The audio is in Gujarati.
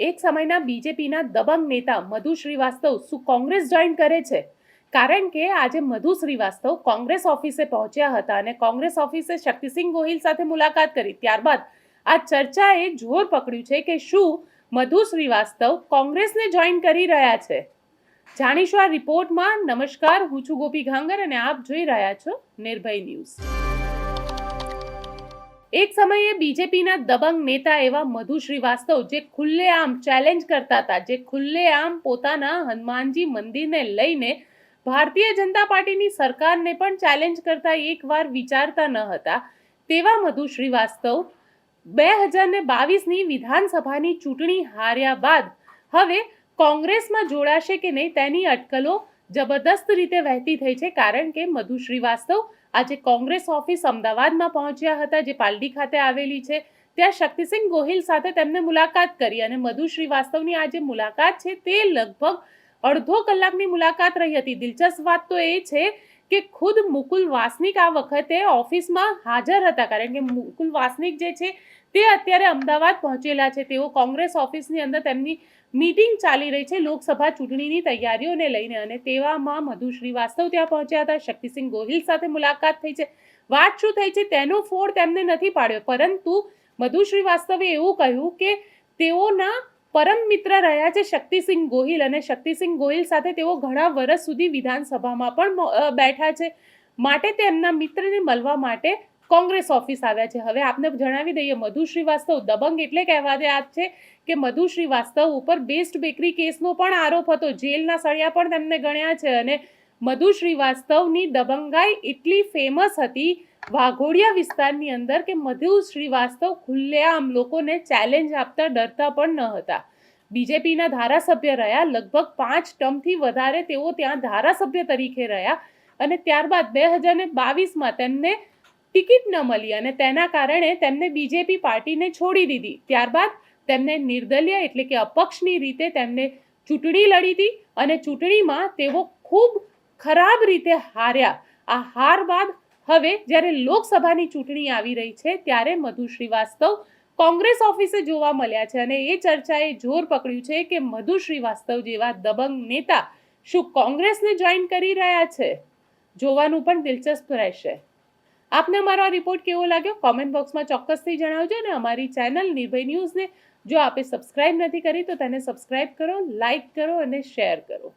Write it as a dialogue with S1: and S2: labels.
S1: એક સમયના બીજેપીના દબંગ નેતા મધુ શ્રીવાસ્તવ શું કોંગ્રેસ જોઈન કરે છે? કારણ કે આજે મધુ શ્રીવાસ્તવ કોંગ્રેસ ઓફિસે પહોંચ્યા હતા અને કોંગ્રેસ ઓફિસે શક્તિસિંહ ગોહિલ સાથે મુલાકાત કરી. ત્યારબાદ આ ચર્ચાએ જોર પકડ્યું છે કે શું મધુ શ્રીવાસ્તવ કોંગ્રેસને જોઈન કરી રહ્યા છે? જાણીશું આ રિપોર્ટમાં. નમસ્કાર, હું છું ગોપી ઘાંગર અને આપ જોઈ રહ્યા છો નિર્ભય ન્યૂઝ. એક સમયે બીજેપીના દબંગ નેતા એવા મધુ શ્રીવાસ્તવ જે ખુલ્લેઆમ ચેલેન્જ કરતા હતા, જે ખુલ્લેઆમ પોતાના હનુમાનજી મંદિરને લઈને ભારતીય જનતા પાર્ટીની સરકારને પણ ચેલેન્જ કરતા એકવાર વિચારતા ન હતા. તેવા મધુ શ્રીવાસ્તવ બે હજાર ને બાવીસની વિધાનસભાની ચૂંટણી હાર્યા બાદ હવે કોંગ્રેસમાં જોડાશે કે નહીં તેની અટકલો જબરદસ્ત રીતે વહેતી થઈ છે, કારણ કે મધુ શ્રીવાસ્તવ આજે કોંગ્રેસ ઓફિસ અમદાવાદમાં પહોંચ્યા હતા, જે પાલડી ખાતે આવેલી છે. ત્યાં શક્તિસિંહ ગોહિલ સાથે તેમને મુલાકાત કરી અને મધુ શ્રીવાસ્તવની આ જે મુલાકાત છે, તે લગભગ અડધો કલાકની મુલાકાત રહી હતી. દિલચસ્પ વાત તો એ છે કે ખુદ મુકુલ વાસનિક આ વખતે ઓફિસમાં હાજર હતા. કારણ કે મુકુલ વાસનિક જે છે તે અત્યારે અમદાવાદ પહોંચેલા છે. તેઓ કોંગ્રેસ ઓફિસની અંદર તેમની મીટિંગ ચાલી રહી છે લોકસભા ચૂંટણીની તૈયારીઓને લઈને. અને તેવામાં મધુ શ્રીવાસ્તવ ત્યાં પહોંચ્યા હતા. શક્તિસિંહ ગોહિલ સાથે મુલાકાત થઈ છે. વાત શું થઈ છે તેનો ફોડ તેમને નથી પાડ્યો. પરંતુ મધુ શ્રીવાસ્તવે એવું કહ્યું કે તેઓના પરમ મિત્ર રહ્યા છે શક્તિસિંહ ગોહિલ અને શક્તિસિંહ ગોહિલ સાથે તેઓ ઘણા વર્ષ સુધી વિધાનસભામાં પણ બેઠા છે. માટે તેમના મિત્રને મળવા માટે કોંગ્રેસ ઓફિસ આવ્યા છે. હવે આપને જણાવી દઈએ, મધુ શ્રીવાસ્તવ દબંગ એટલે કહેવા દે આજ છે કે મધુ શ્રીવાસ્તવ ઉપર બેસ્ટ બેકરી કેસનો પણ આરોપ હતો. જેલના સળિયા પણ તેમને ગણ્યા છે અને મધુ શ્રીવાસ્તવની દબંગાઈ એટલી ફેમસ હતી વાઘોડિયા વિસ્તારની અંદર કે મધુ શ્રીવાસ્તવ ખુલ્લેઆમ લોકોને ચેલેન્જ આપતા ડરતા પણ ન હતા. બીજેપીના ધારાસભ્ય રહ્યા, લગભગ પાંચ ટર્મથી વધારે તેઓ ત્યાં ધારાસભ્ય તરીકે રહ્યા અને ત્યારબાદ બે હજાર બાવીસમાં તેમને ટિકિટ ન મળી અને તેના કારણે તેમને બીજેપી પાર્ટીને છોડી દીધી. ત્યારબાદ તેમને નિર્દલીય એટલે કે અપક્ષની રીતે તેમને ચૂંટણી લડી હતી અને ચૂંટણીમાં તેઓ ખૂબ ખરાબ રીતે હાર્યા. આ હાર બાદ હવે જ્યારે લોકસભાની ચૂંટણી આવી રહી છે, ત્યારે મધુ શ્રીવાસ્તવ કોંગ્રેસ ઓફિસે જોવા મળ્યા છે અને એ ચર્ચાએ જોર પકડ્યું છે કે મધુ શ્રીવાસ્તવ જેવા દબંગ નેતા શું કોંગ્રેસને જોઈન કરી રહ્યા છે? જોવાનું પણ દિલચસ્પ રહેશે. આપને અમારો આ રિપોર્ટ કેવો લાગ્યો? કોમેન્ટ બોક્સમાં ચોક્કસથી જણાવજો અને અમારી ચેનલ નિર્ભય ન્યૂઝને જો આપે સબસ્ક્રાઇબ નથી કરી, તો તેને સબસ્ક્રાઇબ કરો, લાઇક કરો અને શેર કરો.